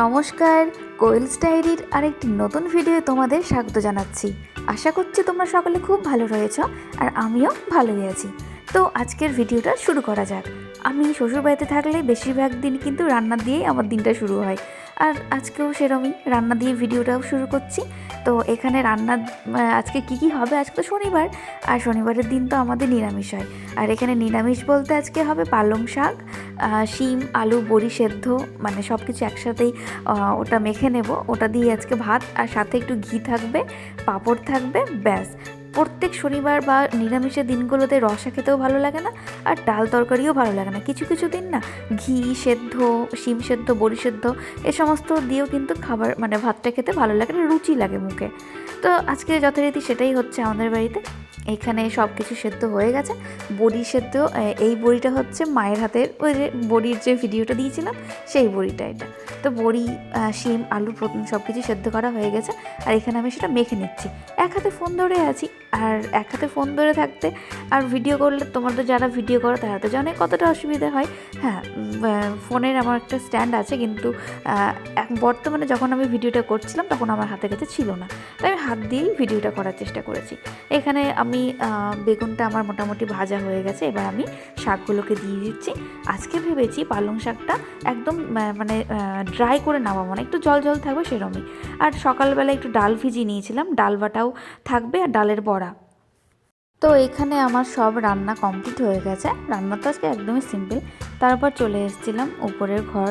নমস্কার কোয়েলস ডায়েরির আরেকটি নতুন ভিডিও তোমাদের স্বাগত জানাচ্ছি। আশা করছি তোমরা সকলে খুব ভালো রয়েছ আর আমিও ভালোই আছি। তো আজকের ভিডিওটা শুরু করা যাক। আমি শ্বশুরবাড়িতে থাকলে বেশিরভাগ দিন কিন্তু রান্না দিয়েই আমার দিনটা শুরু হয়। আর আজকেও সেরমই রান্না দিয়ে ভিডিওটাও শুরু করছি। তো এখানে রান্না আজকে কি কি হবে? আজকে তো শনিবার, আর শনিবারের দিন তো আমাদের নিরামিষ হয়। আর এখানে নিরামিষ বলতে আজকে হবে পালং শাক শিম, আলু, বড়ি সেদ্ধ মানে সব কিছু একসাথেই ওটা মেখে নেব। ওটা দিয়ে আজকে ভাত, আর সাথে একটু ঘি থাকবে, পাঁপড় থাকবে, ব্যাস। প্রত্যেক শনিবার বা নিরামিষের দিনগুলোতে রসা খেতেও ভালো লাগে না, আর ডাল তরকারিও ভালো লাগে না। কিছু কিছু দিন না, ঘি সেদ্ধ, শিম সেদ্ধ, বড়ি সেদ্ধ, এ সমস্ত দিয়েও কিন্তু খাবার মানে ভাতটা খেতে ভালো লাগে না, রুচি লাগে মুখে। তো আজকে যথারীতি সেটাই হচ্ছে আমাদের বাড়িতে। এখানে সব কিছু সেদ্ধ হয়ে গেছে। বড়ি সেদ্ধ এই বড়িটা হচ্ছে মায়ের হাতের, ওই যে বড়ির যে ভিডিওটা দিয়েছিলাম, সেই বড়িটা এটা। তো বড়ি শিম, আলু প্রথম সব কিছু সেদ্ধ করা হয়ে গেছে। আর এখানে আমি সেটা মেখে নিচ্ছি। এক হাতে ফোন ধরে আছি, আর এক হাতে ফোন ধরে থাকতে, আর ভিডিও করলে, তোমার তো যারা ভিডিও করো, তারা তো জানে কতটা অসুবিধা হয়। হ্যাঁ ফোনের আমার একটা স্ট্যান্ড আছে, কিন্তু বর্তমানে যখন আমি ভিডিওটা করছিলাম, তখন আমার হাতে কাছে ছিল না। তাই আমি হাত দিয়েই ভিডিওটা করার চেষ্টা করেছি। এখানে আমি বেগুনটা আমার মোটামুটি ভাজা হয়ে গেছে, এবার আমি শাকগুলোকে দিয়ে দিচ্ছি। আজকে ভেবেছি পালং শাকটা একদম মানে ড্রাই করে নামাবো না একটু জল জল থাকবে সেরমই। আর সকালবেলা একটু ডাল ভিজিয়ে নিয়েছিলাম, ডাল বাটাও থাকবে আর ডালের বড়া। তো এখানে আমার সব রান্না কমপ্লিট হয়ে গেছে রান্না তো আজকে একদমই সিম্পল। তারপর চলে এসেছিলাম উপরের ঘর,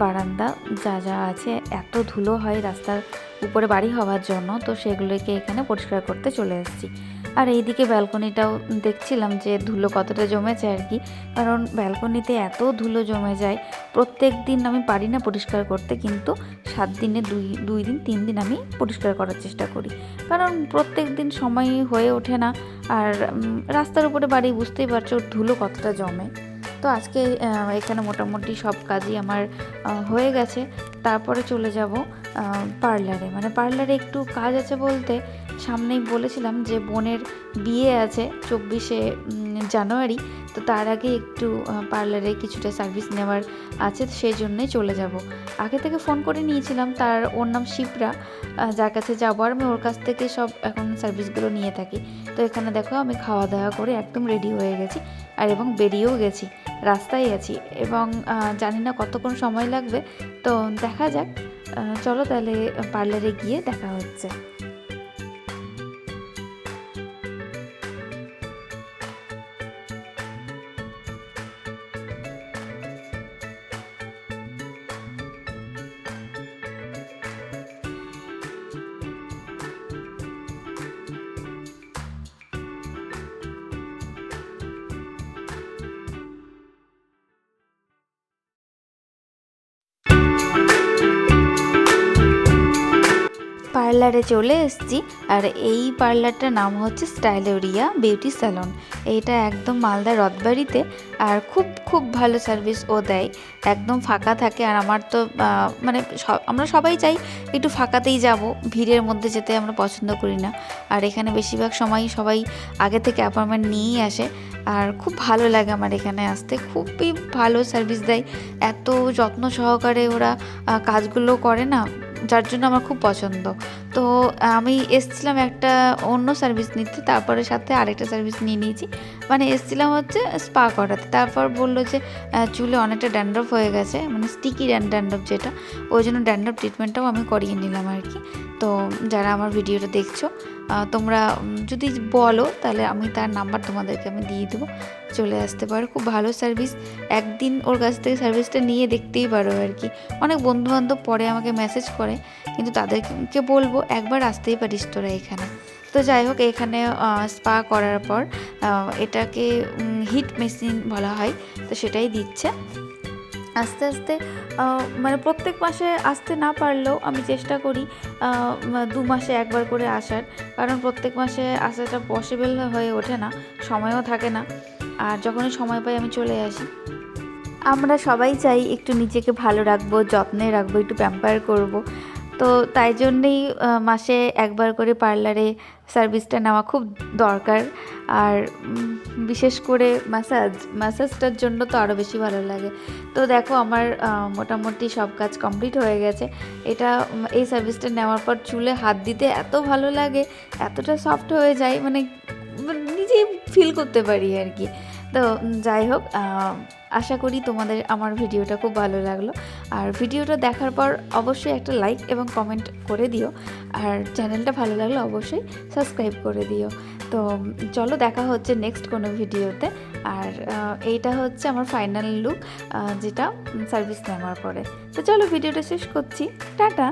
বারান্দা, যা যা আছে, এত ধুলো হয় রাস্তার উপরে বাড়ি হওয়ার জন্য, তো সেগুলোকে এখানে পরিষ্কার করতে চলে এসেছি। আর এইদিকে ব্যালকনিটাও দেখছিলাম যে ধুলো কতটা জমেছে আর কি। কারণ ব্যালকনিতে এত ধুলো জমে যায়, প্রত্যেক দিন আমি পারি না পরিষ্কার করতে, কিন্তু সাত দিনে দুই দুই দিন, তিন দিন আমি পরিষ্কার করার চেষ্টা করি। কারণ প্রত্যেক দিন সময় হয়ে ওঠে না, আর রাস্তার উপরে বাড়ি বুঝতেই পারছ ধুলো কতটা জমে। তো আজকে এখানে মোটামুটি সব কাজই আমার হয়ে গেছে। তারপরে চলে যাব পার্লারে। মানে পার্লারে একটু কাজ আছে বলতে সামনেই বলেছিলাম যে বোনের বিয়ে আছে চব্বিশে জানুয়ারি, তো তার আগে একটু পার্লারে কিছুটা সার্ভিস নেওয়ার আছে সেই জন্যই চলে যাব। আগে থেকে ফোন করে নিয়েছিলাম, তার, ওর নাম শিপ্রা যার কাছে যাব আর আমি ওর কাছ থেকে সব এখন সার্ভিসগুলো নিয়ে থাকি। তো এখানে দেখো আমি খাওয়া দাওয়া করে একদম রেডি হয়ে গেছি আর এবং বেরিয়েও গেছি, রাস্তায় আছি এবং জানি না কতক্ষণ সময় লাগবে, তো দেখা যাক চলো তাহলে পার্লারে গিয়ে দেখা হচ্ছে। পার্লারে চলে এসেছি। আর এই পার্লারটার নাম হচ্ছে স্টাইলোরিয়া বিউটি স্যালন। এইটা একদম মালদা রথবাড়িতে আর খুব খুব ভালো সার্ভিস ও দেয়। একদম ফাঁকা থাকে আর আমার তো মানে আমরা সবাই চাই একটু ফাঁকাতেই যাব, ভিড়ের মধ্যে যেতে আমরা পছন্দ করি না। আর এখানে বেশিরভাগ সময় সবাই আগে থেকে অ্যাপয়েন্টমেন্ট নিয়েই আসে। আর খুব ভালো লাগে আমার এখানে আসতে, খুবই ভালো সার্ভিস দেয়। এত যত্ন সহকারে ওরা কাজগুলো করে না যার জন্য আমার খুব পছন্দ। তো আমি এসছিলাম একটা অন্য সার্ভিস নিতে, তারপরে সাথে আরেকটা সার্ভিস নিয়ে নিয়েছি। মানে এসছিলাম হচ্ছে স্পা করাতে। তারপর বলল যে চুলে অনেকটা ড্যান্ড্রফ হয়ে গেছে মানে স্টিকি ড্যান্ড্রফ যেটা, ওই জন্য ড্যান্ড্রফ ট্রিটমেন্টটাও আমি করিয়ে নিলাম আর কি। তো যারা আমার ভিডিওটা দেখছ তোমরা যদি বলো, তাহলে আমি তার নাম্বার তোমাদেরকে আমি দিয়ে দেবো। চলে আসতে পারো, খুব ভালো সার্ভিস একদিন ওর কাছ থেকে সার্ভিসটা নিয়ে দেখতেই পারো আর কি। অনেক বন্ধুবান্ধব পরে আমাকে মেসেজ করে, কিন্তু তাদেরকে বলব একবার আসতেই পারিস তোরা এখানে। তো যাই হোক, এখানে স্পা করার পর এটাকে হিট মেশিন বলা হয়, তো সেটাই দিচ্ছে। আস্তে আস্তে মানে প্রত্যেক মাসে আসতে না পারলেও আমি চেষ্টা করি দু মাসে একবার করে আসার। কারণ প্রত্যেক মাসে আসাটা পসিবল হয়ে ওঠে না, সময়ও থাকে না। আর যখনই সময় পাই আমি চলে আসি। আমরা সবাই চাই একটু নিজেকে ভালো রাখব, যত্নে রাখব, একটু প্যাম্পার করব। তো তাই জন্যেই মাসে একবার করে পার্লারে সার্ভিসটা নেওয়া খুব দরকার। আর বিশেষ করে ম্যাসাজ ম্যাসাজটার জন্য তো আরও বেশি ভালো লাগে। তো দেখো আমার মোটামুটি সব কাজ কমপ্লিট হয়ে গেছে। এটা এই সার্ভিসটা নেওয়ার পর চুলে হাত দিতে এত ভালো লাগে, এতটা সফট হয়ে যায় মানে মানে নিজেই ফিল করতে পারি আর কি। তো যাই হোক আশা করি তোমাদের আমার ভিডিওটা খুব ভালো লাগল। আর ভিডিওটা দেখার পর অবশ্যই একটা লাইক এবং কমেন্ট করে দিও। আর চ্যানেলটা ভালো লাগলে অবশ্যই সাবস্ক্রাইব করে দিও। তো চলো দেখা হচ্ছে নেক্সট কোনো ভিডিওতে। আর এইটা হচ্ছে আমার ফাইনাল লুক যেটা সার্ভিস নেওয়ার পরে। তো চলো ভিডিওটা শেষ করছি। টাটা!